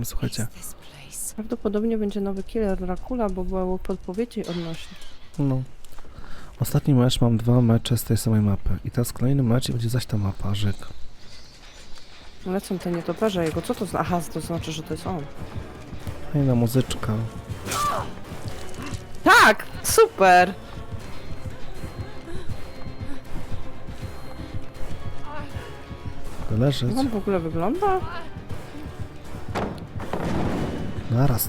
jesteśmy, słuchajcie. Prawdopodobnie będzie nowy killer Dracula, bo były podpowiedzi odnośnie. No. Ostatni mecz mam dwa mecze z tej samej mapy. I teraz kolejny mecz i będzie zaś ta mapa, Żyk. Lecą te nietoperze jego. Co to znaczy? Aha, to znaczy, że to jest on. Fajna muzyczka. Tak! Super! Leżeć. Jak on w ogóle wygląda? Naraz.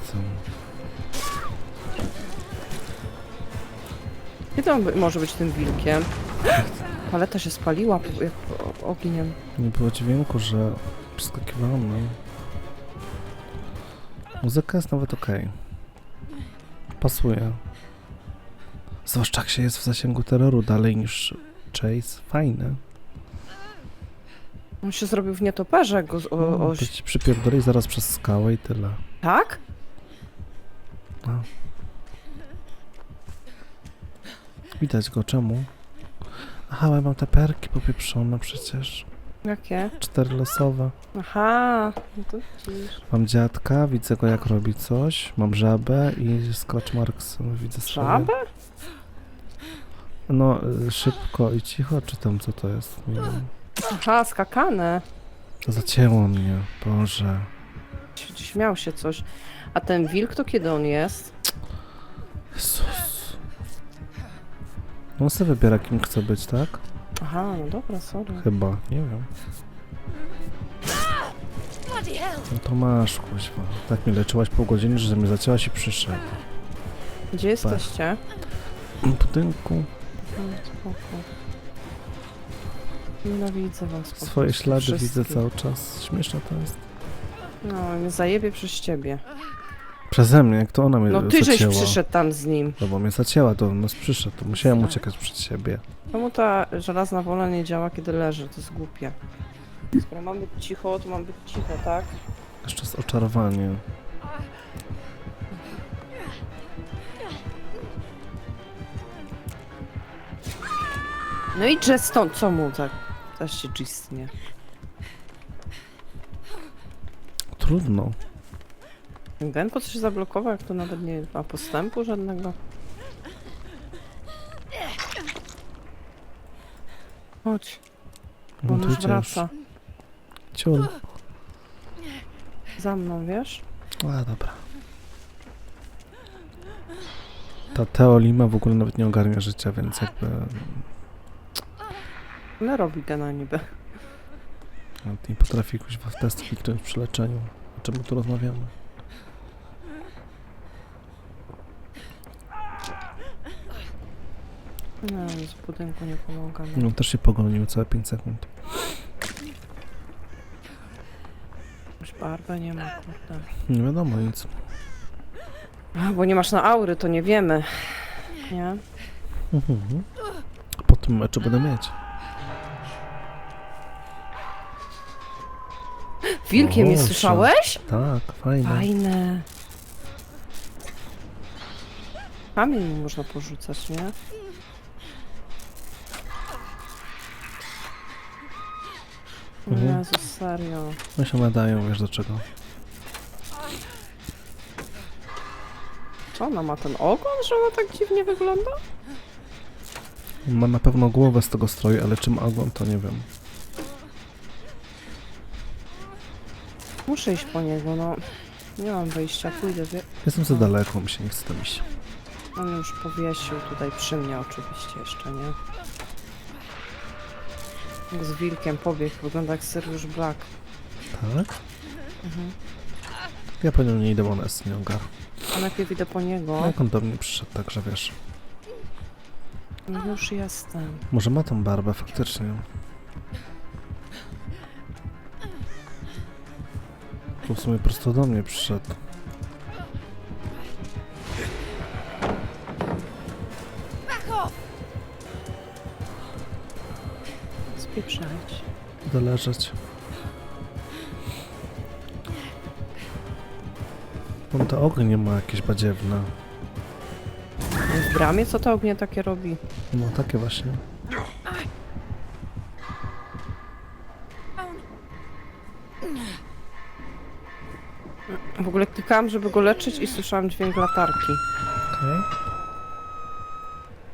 Kiedy on by, może być tym wilkiem? Paleta się spaliła po- jak ogniem. Nie było dźwięku, że przeskakiwałem. No. Muzyka jest nawet okej. Pasuje. Zwłaszcza jak się jest w zasięgu terroru dalej niż Chase. Fajne. On się zrobił w nietoperze go z, o, O, o, to ci przypierdoli zaraz przez skałę i tyle. Tak? No. Widać go, czemu? Aha, ja mam te perki popieprzone przecież. Jakie? Cztery losowe. Aha, no to widzisz. Mam dziadka, widzę go jak robi coś. Mam żabę i Scotch Marks. Widzę swoje. Żabę? No, y, szybko i cicho, czy tam co to jest? Nie wiem. Aha, skakane. Zacięło mnie, Boże. Ś- Śmiał się coś. A ten wilk to kiedy on jest? Jezus. No on sobie wybiera kim chce być, tak? Aha, no dobra, sorry. Chyba, nie wiem. No to masz, kuźwa. Tak mi leczyłaś pół godziny, że mnie zacięłaś i przyszedł. Gdzie jesteście? W budynku Mm, Spoko. Nienawidzę was. po swoje prostu ślady wszystkich. widzę cały czas. Śmieszne to jest. No, mnie zajebie przez ciebie. Przeze mnie, jak to ona mnie No ty żeś zacięła. przyszedł tam z nim. No bo mnie zacięła, to nas przyszedł, to musiałem uciekać przed siebie. Czemu ta żelazna wola nie działa, kiedy leży? To jest głupie. Skoro mam być cicho, to mam być cicho, tak? Jeszcze z oczarowanie. No i stąd, co mu tak? Też się gistnie. Trudno. Ten po co się zablokował, jak to nawet nie ma postępu żadnego? Chodź, bo on już wraca. Ciul. Za mną, wiesz? A, dobra. Ta Teolima w ogóle nawet nie ogarnia życia, więc jakby No robi gena niby. Nie potrafi kuźwa w test kliknąć przy leczeniu. O czym my tu rozmawiamy? No, z budynku nie pomaga. No. Też się pogonił całe 5 sekund. Już barbę nie ma, kurde. Nie wiadomo nic. A, bo nie masz na aury, to nie wiemy. Nie? Mhm. Po tym meczu będę mieć. Wilkiem je Boże. słyszałeś? Tak, fajne. Fajne. Kamień można porzucać, nie? Mhm. Jezus, serio. No się nadają, wiesz do czego. Co ona ma ten ogon, że ona tak dziwnie wygląda? Ma na pewno głowę z tego stroju, ale czym ogon to nie wiem. Muszę iść po niego, no. Nie mam wyjścia, pójdę. Wie... Jestem za daleko, mi się nie chce tam iść. On już powiesił tutaj przy mnie oczywiście jeszcze, nie? Jak Z wilkiem pobiegł, wygląda jak Sirius Black. Tak? Mhm. Ja po nią nie idę, bo ona jest nie ogar. A najpierw idę po niego. Jak on do mnie przyszedł, także wiesz. No już jestem. Może ma tą barbę faktycznie. Tu w sumie prosto do mnie przyszedł. Spieprzać. Idę leżeć. On te ognie ma jakieś badziewne. W bramie co to ognie takie robi? No takie właśnie. W ogóle klikałam, żeby go leczyć i słyszałam dźwięk latarki. Okej.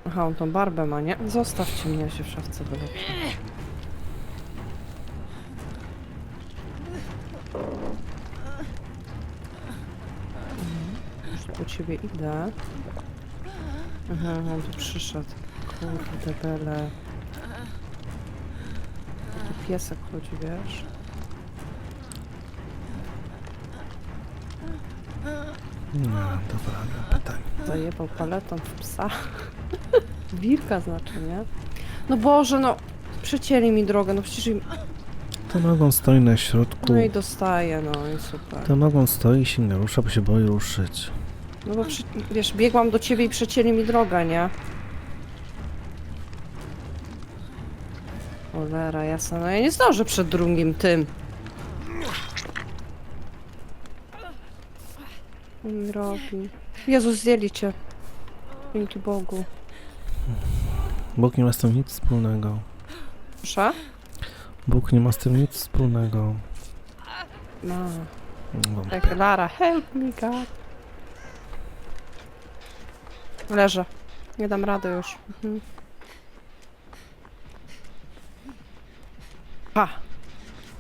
Aha, on tą barbę ma, nie? Zostawcie mnie, ja się w szafce wyleczę. Mhm, Już po ciebie idę. Aha, on tu przyszedł. Kurde bele. Tu piesek chodzi, wiesz? Nie, dobra, nie ma pytań. Zajebał paletą w psa. Wilka znaczy, nie? No Boże, no. Przecięli mi drogę, no przecież im... Ten ogon stoi na środku. No i dostaję, no i super. Ten ogon stoi i się nie rusza, bo się boi ruszyć. No bo przy... wiesz, biegłam do ciebie i przecięli mi drogę, nie? Cholera, jasna, no ja nie zdążę przed drugim tym. Co mi robi? Jezus, zdjęli cię. Dzięki Bogu. Bóg nie ma z tym nic wspólnego. Proszę? Bóg nie ma z tym nic wspólnego. No. Tak, Lara, help me God. Leżę. Nie dam rady już. Mhm. Pa!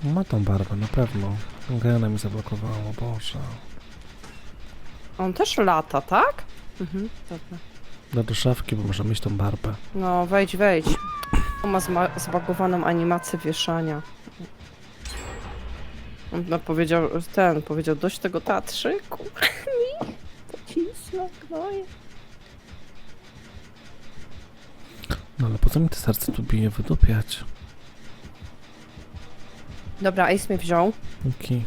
ma tą barbę, na pewno. Gena mi zablokowało, Boże. On też lata, tak? Mhm, dobra. Da do szafki, bo może mieć tą barbę. No, wejdź, wejdź. On ma zma- zbagowaną animację wieszania. On no, powiedział, ten, powiedział dość tego teatrzyku. Mi to cisno, gnoje. No ale po co mi te serce tu bije wydupiać? Dobra, Ace mnie wziął. Okej.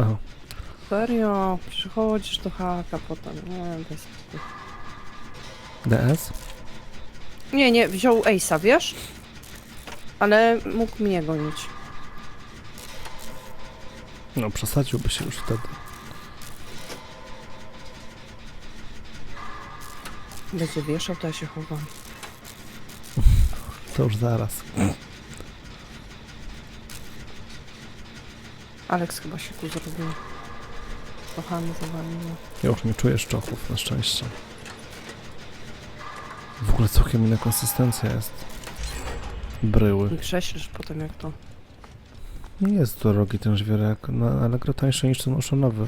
Aha, Serio, przychodzisz do haka potem. Nie, bez... DS? nie, nie, wziął Ace'a, wiesz? Ale mógł mnie gonić. No przesadziłby się już wtedy. Będzie wieszał, to ja się chowam. To już zaraz. Alex chyba się tu zrobił. Kochany zawaliło. Ja już nie czuję szczochów, na szczęście. W ogóle całkiem inna konsystencja jest. Bryły. I prześlisz potem jak to. Nie jest drogi ten żwierek, no, ale gra tańszy niż ten oszonowy.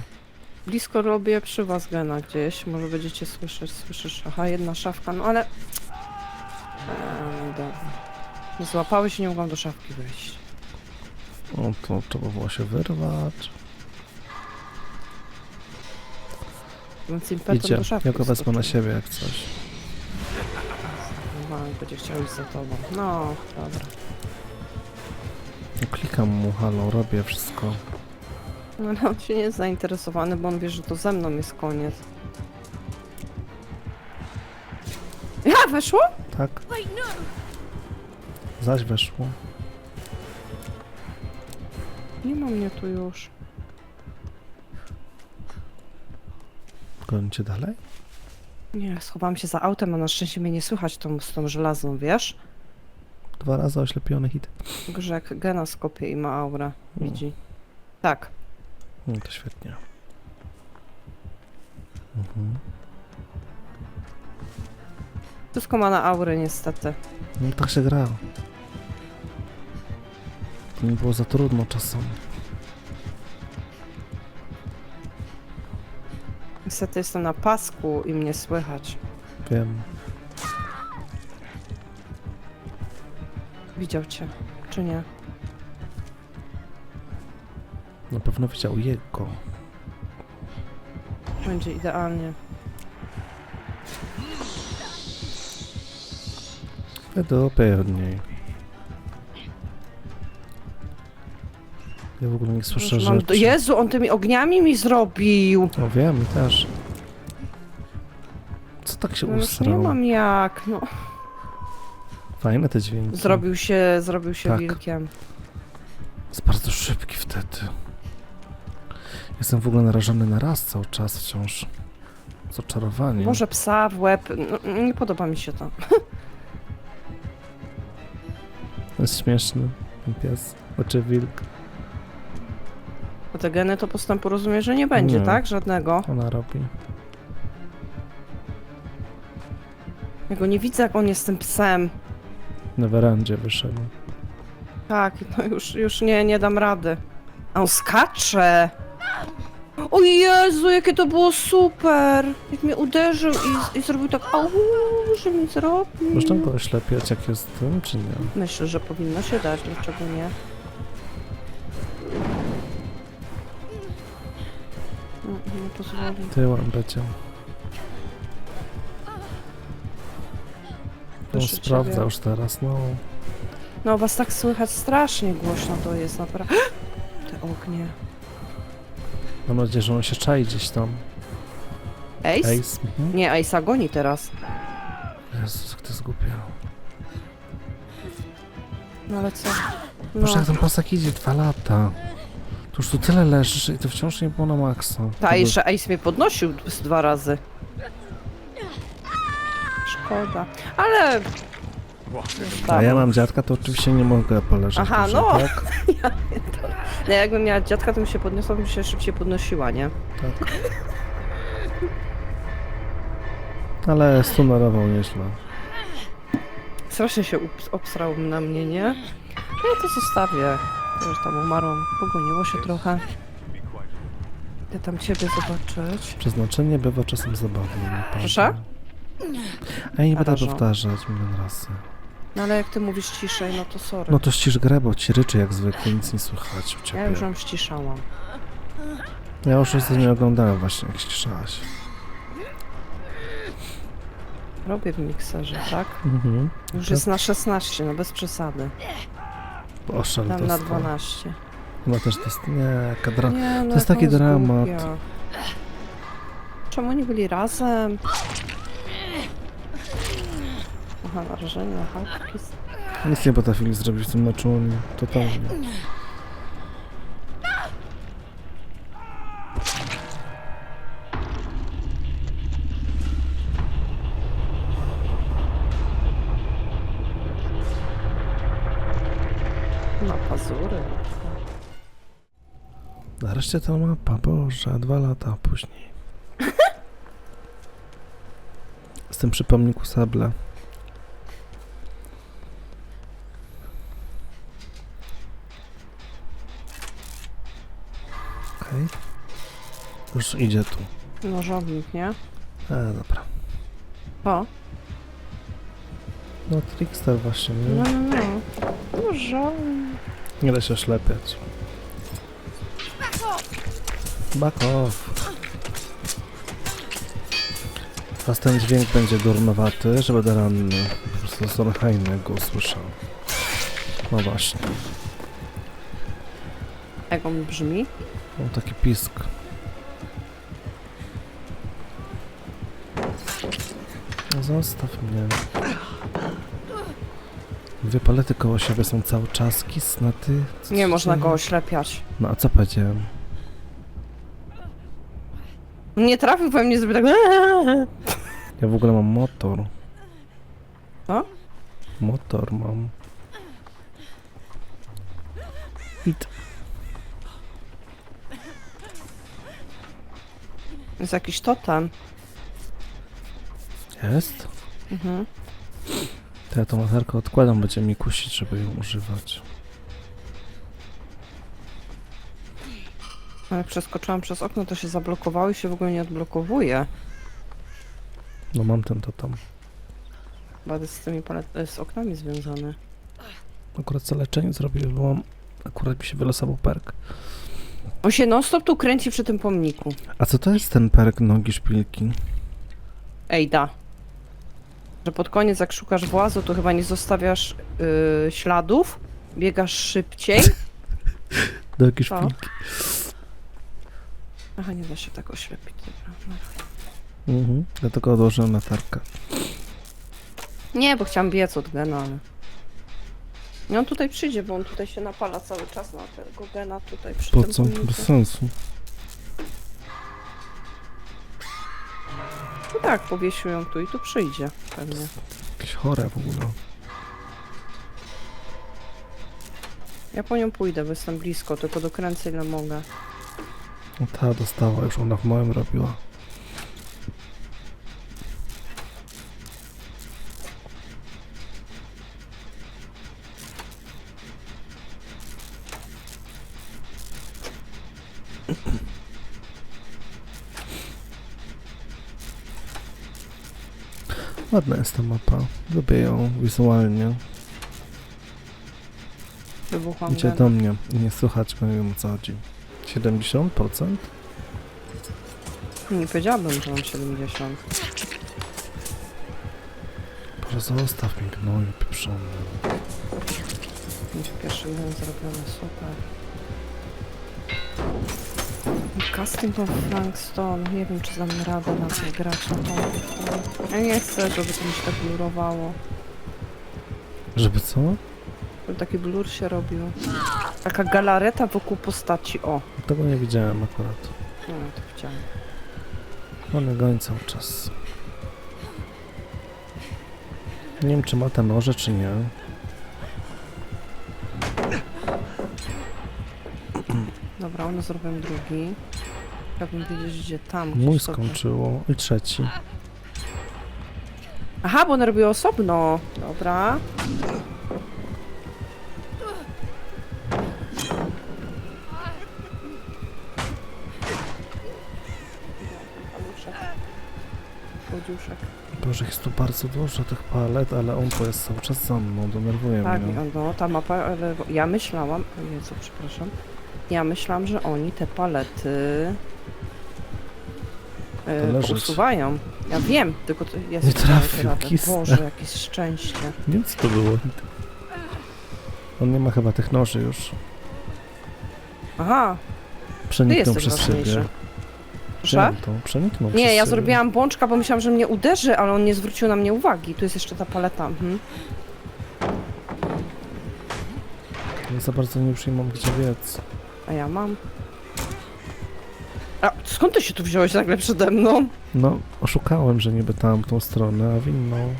Blisko robię przy was gena gdzieś. Może będziecie słyszeć, słyszysz. Aha, jedna szafka, no ale... Eee, no dobra. Nie złapały się, nie mogłam do szafki wejść. O, to trzeba było się wyrwać. Więc impetem Idzie, do szafki ja go wezmę na siebie jak coś. Chyba będzie chciał iść za tobą. No, dobra. No, Klikam mu, halo, robię wszystko. No, ale on się nie jest zainteresowany, bo on wie, że to ze mną jest koniec. Ja, weszło? Tak, zaś weszło. Nie ma mnie tu już. Gonicie dalej? Nie, schowałam się za autem, a na szczęście mnie nie słychać tą, z tą żelazną, wiesz? Dwa razy oślepiony hit. Grzek gena skopie i ma aurę. Widzi. Tak. No to świetnie. Mhm. Wszystko ma na aurę niestety. No tak się gra. To mi było za trudno czasem. Niestety jestem na pasku i mnie słychać. Wiem. Widział cię, czy nie? Na pewno widział jego. Będzie idealnie. Wydopię od Ja w ogóle nie słyszę mam- rzeczy. Jezu, on tymi ogniami mi zrobił! No wiem, też. Co tak się No już nie mam jak. No, Fajne te dźwięki. zrobił się, zrobił się Tak. wilkiem. Jest bardzo szybki wtedy. Jestem w ogóle narażony na raz cały czas wciąż. Z oczarowaniem. Może psa w łeb. No, nie podoba mi się to. Jest śmieszny ten pies. Oczy wilk. A te geny to postępu rozumiem, że nie będzie, Nie. tak? Żadnego. Ona robi. Ja go nie widzę, jak on jest tym psem. Na werandzie wyszedł. Tak, no już, już nie, nie dam rady. A on skacze! O Jezu, jakie to było super! Jak mnie uderzył i, i zrobił tak, au, że mi zrobił. Można go oślepiać jak jest tym, czy nie? Myślę, że powinno się dać, dlaczego nie? Pozwoli. Tyłem będzie. No Proszę sprawdza ciebie. już teraz, no. No, was tak słychać strasznie głośno to jest, naprawdę. Te ognie. Mam nadzieję, że on się czai gdzieś tam. Ace? Ace. Mhm. Nie, Ace goni teraz. Jezus, jak to zgubia. No ale co? No. Boże, jak ten posag idzie, dwa lata. To już tu tyle leżysz i to wciąż nie było na maksa. Ta, jeszcze Ace mnie podnosił z dwa razy. Szkoda. Ale... A ja mam dziadka, to oczywiście nie mogę poleżeć. Aha, dłużej, no. Tak? No, jakbym miała dziadka, to bym się podniosła, bym się szybciej podnosiła, nie? tak. Ale stunerował nieźle. Strasznie się ups- obsrał na mnie, nie? No ja to zostawię. Już tam umarłam. Pogoniło się trochę. Idę tam ciebie zobaczyć. Przeznaczenie bywa czasem zabawne. Proszę? A ja nie będę powtarzać milion razy. No ale jak ty mówisz ciszej, no to sorry. No to ścisz grę, bo ci ryczy jak zwykle, nic nie słychać u ciebie. ja już ją ściszałam. Ja już ostatnio nie oglądałem właśnie, jak ściszałaś. Robię w mikserze, tak? Mhm. Już Tak. jest na 16, no bez przesady. Oszal Tam na dostał. 12. Chyba też to jest... Nie, kadra... Nie, no jest jak taki dramat. zgłupia. Czemu nie byli razem? Aha, narażenie na. Nic nie potrafili zrobić w tym meczu, oni totalnie. Nareszcie ta mapa, boże, dwa lata później. Jestem przy pomniku Sable. Okej. Już idzie tu. Nożownik, nie? E, dobra. O, No, Trickster właśnie, no, nie? no, no. Nożownik. Nie da się oślepiać. Back off! Teraz ten dźwięk będzie durnowaty, że będę ranny. Po prostu Sonheim go usłyszał. No właśnie. Jak on brzmi? Mam taki pisk. No zostaw mnie. Dwie palety koło siebie są cały czas. Kis na ty. Co Nie można go oślepiać. No a co powiedziałem? Nie trafił we mnie, zrobił tak... Ja w ogóle mam motor. Co? Motor mam. Hit. Jest jakiś totem. Jest? Mhm. To ja tą latarkę odkładam, będzie mi kusić, żeby ją używać. Ale jak przeskoczyłam przez okno, to się zablokowało i się w ogóle nie odblokowuje. No mam ten to tam. Jest z tymi palet... z oknami związane. Akurat co leczenie zrobię, bo mam... Akurat mi się wylosował perk. On się non stop tu kręci przy tym pomniku. A co to jest ten perk nogi szpilki? Ejda. Że pod koniec jak szukasz włazu, to chyba nie zostawiasz yy, śladów, biegasz szybciej. Nogi szpilki. Aha, nie da się tak oślepić. dobra. Mhm. Dlatego odłożyłem latarkę. Nie, bo chciałam biec od gena, ale... Nie, on tutaj przyjdzie, bo on tutaj się napala cały czas na tego gena tutaj przy Po tym co? pomniku. Bez sensu. No tak, powiesił ją tu i tu przyjdzie pewnie. Jakieś chore w ogóle. Ja po nią pójdę, bo jestem blisko, tylko dokręcę ile mogę. No ta dostała, już ona w moim robiła. Ładna jest ta mapa. Lubię ją wizualnie. Wybuchłam Idzie do mnie i nie słychać go, nie wiem o co chodzi. 70%? Nie powiedziałabym, że mam 70. Boże, zostaw mi gnoju pieprzony. Mieć pierwszy gen zrobiony, super. Casting of Frankstone. Nie wiem, czy dam radę na to grać na tą. Ja nie chcę, żeby to mi się tak blurowało. Żeby co? Żeby taki blur się robił. Taka galareta wokół postaci. O, Tego nie widziałem akurat. no to chciałam. One goń cały czas. Nie wiem, czy ma te noże, czy nie. Dobra, one zrobią drugi. Chciałbym wiedzieć, gdzie tam. gdzieś Mój sobie. skończyło. I trzeci. Aha, bo one robiły osobno. Dobra. Tu dużo tych palet, ale on to jest cały czas za mną, denerwuje Tak, mnie. no ta mapa, ale ja myślałam, o Jezu, przepraszam, ja myślałam, że oni te palety e, leżeć. usuwają. Ja wiem, tylko to jest... Nie trafił, kisnę. Boże, jakieś szczęście. Nie wiem, co to było. On nie ma chyba tych noży już. Aha, ty Przeniknął jesteś przez siebie. ważniejszy. Proszę? To, przeniknął przez Nie, ja zrobiłam bączka, bo myślałam, że mnie uderzy, ale on nie zwrócił na mnie uwagi. Tu jest jeszcze ta paleta. Mhm. Ja za bardzo nie przyjmam gdzie biec. A ja mam. A skąd ty się tu wziąłeś nagle przede mną? No, oszukałem, że niby tamtą stronę, a w inną.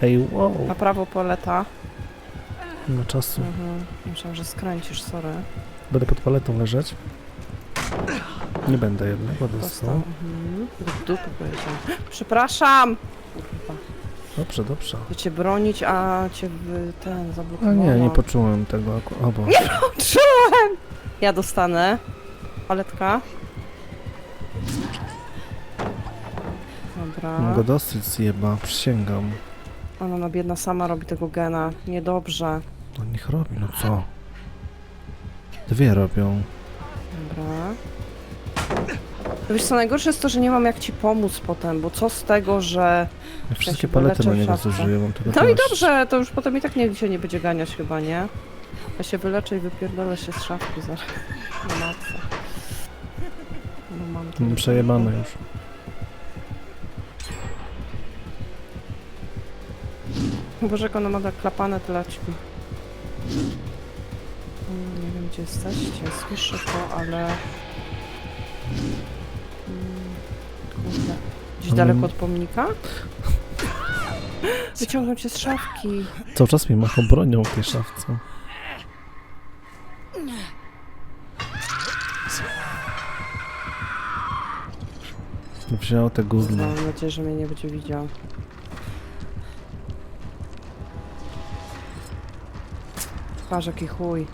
Hej, wow! Na prawo paleta. Nie ma czasu. Mhm. Myślałam, że skręcisz, sorry. Będę pod paletą leżeć. Nie będę jednak, bo Dostał. Mhm. Dupy powiedziałam. Przepraszam! Kurwa. Dobrze, dobrze. Chcę cię bronić, a cię w ten A zablokowałam. nie, nie poczułem tego akurat. O Boże. Czułem! Ja dostanę. Paletka. Dobra. Mam go dosyć zjeba, przysięgam. Ona no biedna sama robi tego gena. Niedobrze. No niech robi, no co? Dwie robią. Wiesz co, najgorsze jest to, że nie mam jak ci pomóc potem, bo co z tego, że... Ja wszystkie palety na niego zużyję, mam tego No i dobrze, to już potem i tak nikt się nie będzie ganiać chyba, nie? Ja się wyleczę i wypierdolę się z szafki zaraz. Na matce. No mam to. Mam przejebane już. Boże, jak ona ma tak klapane te laczki. Mm, Nie wiem, gdzie jesteście. Słyszę to, ale... Gdzieś Mm. daleko od pomnika? Wyciągną cię z szafki. Cały czas mi machał bronią w tej szafce. Wziął te gówno. Mam nadzieję, że mnie nie będzie widział. Patrz, jaki chuj.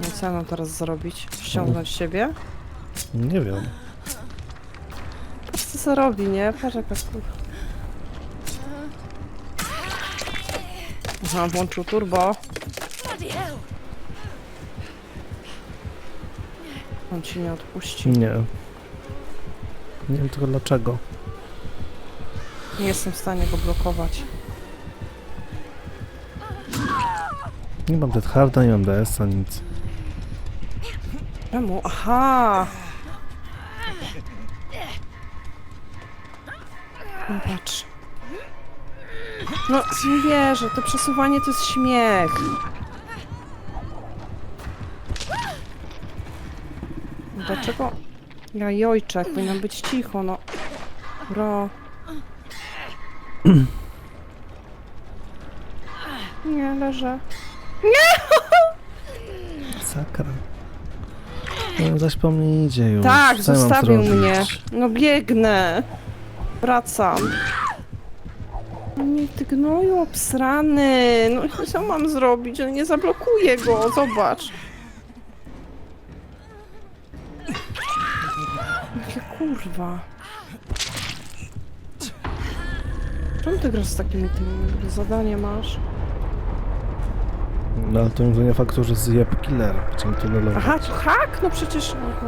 No co ja mam teraz zrobić? Ściągnąć siebie? Nie wiem. Co robi, nie? Patrz, jaka kurwa. Aha, włączył turbo. On ci nie odpuści. Nie. Nie wiem tylko dlaczego. Nie jestem w stanie go blokować. Nie mam Dead Harda, nie mam DS-a, nic. Czemu? Aha! No patrz. No, nie wierzę, to przesuwanie to jest śmiech. Dlaczego? Ja jojczek, powinnam być cicho, no. Bro. Nie, leżę. Sakra. No, zaś po mnie idzie już. Tak, Co ja mam zostawił zrobić? mnie. No biegnę. Wracam. Nie, ty gnoju obsrany. No co mam zrobić? No nie zablokuję go, zobacz. Jakie kurwa. Czemu ty grasz z takimi tymi? Zadanie masz? No ale to nie zmienia faktu, że zjeb killer. Chciałem tunelować. Aha, to hak? No przecież... Aha.